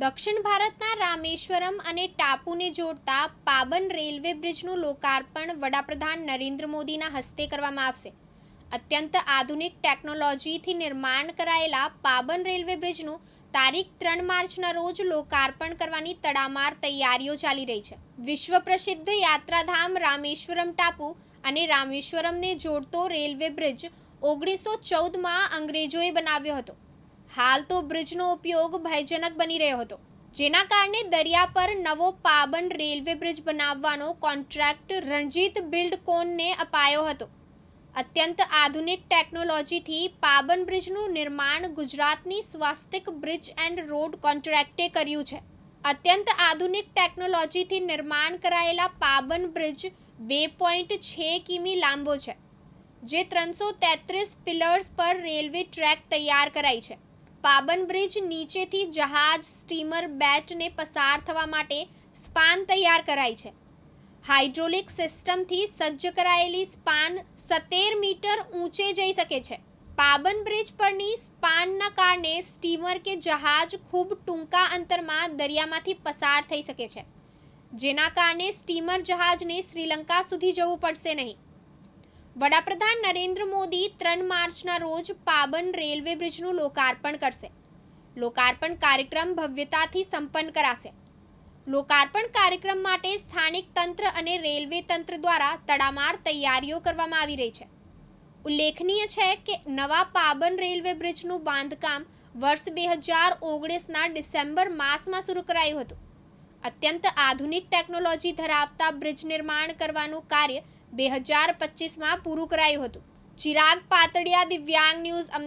દક્ષિણ ભારતના રામેશ્વરમ અને ટાપુને જોડતા પાબન રેલવે બ્રિજનું લોકાર્પણ વડાપ્રધાન નરેન્દ્ર મોદીના હસ્તે કરવામાં આવશે. અત્યંત આધુનિક ટેકનોલોજીથી નિર્માણ કરાયેલા પાબન રેલવે બ્રિજનું તારીખ ત્રણ માર્ચના રોજ લોકાર્પણ કરવાની તડામાર તૈયારીઓ ચાલી રહી છે. વિશ્વ પ્રસિદ્ધ યાત્રાધામ રામેશ્વરમ ટાપુ અને રામેશ્વરમને જોડતો રેલવે બ્રિજ ઓગણીસો ચૌદમાં અંગ્રેજોએ બનાવ્યો હતો. હાલ તો બ્રિજનો ઉપયોગ ભયજનક બની રહ્યો હતો, જેના કારણે દરિયા પર નવો પાબન રેલવે બ્રિજ બનાવવાનો કોન્ટ્રાક્ટ રણજીત બિલ્ડકોનને અપાયો હતો. અત્યંત આધુનિક ટેકનોલોજીથી પાબન બ્રિજનું નિર્માણ ગુજરાતની સ્વાસ્તિક બ્રિજ એન્ડ રોડ કોન્ટ્રાક્ટે કર્યું છે. અત્યંત આધુનિક ટેકનોલોજીથી નિર્માણ કરાયેલા પાબન બ્રિજ બે પોઈન્ટ છ કિમી લાંબો છે, જે ત્રણસો તેત્રીસ પિલર્સ પર રેલવે ટ્રેક તૈયાર કરાઈ છે. પાબન બ્રિજ નીચેથી જહાજ, સ્ટીમર, બેટને પસાર થવા માટે સ્પાન તૈયાર કરાઈ છે. હાઇડ્રોલિક સિસ્ટમથી સજ્જ કરાયેલી સ્પાન સત્તેર મીટર ઊંચે જઈ શકે છે. પાબન બ્રિજ પરની સ્પાનના કારણે સ્ટીમર કે જહાજ ખૂબ ટૂંકા અંતરમાં દરિયામાંથી પસાર થઈ શકે છે. જેના કારણે સ્ટીમર જહાજને શ્રીલંકા સુધી જવું પડશે નહીં. વડાપ્રધાન નરેન્દ્ર મોદી ત્રણ માર્ચના રોજ પાબન રેલવે બ્રિજનું લોકાર્પણ કરશે. લોકાર્પણ કાર્યક્રમ ભવ્યતાથી સંપન્ન કરાશે. લોકાર્પણ કાર્યક્રમ માટે સ્થાનિક તંત્ર અને રેલવે તંત્ર દ્વારા તડામાર તૈયારીઓ કરવામાં આવી રહી છે. ઉલ્લેખનીય છે કે નવા પાબન રેલવે બ્રિજનું બાંધકામ વર્ષ બે હજાર ઓગણીસના ડિસેમ્બર માસમાં શરૂ કરાયું હતું. અત્યંત આધુનિક ટેકનોલોજી ધરાવતા બ્રિજ નિર્માણ કરવાનું કાર્ય બે હજાર પચીસમાં પૂરું કરાયું હતું. ચિરાગ પાતળિયા દિવ્યાંગ ન્યૂઝ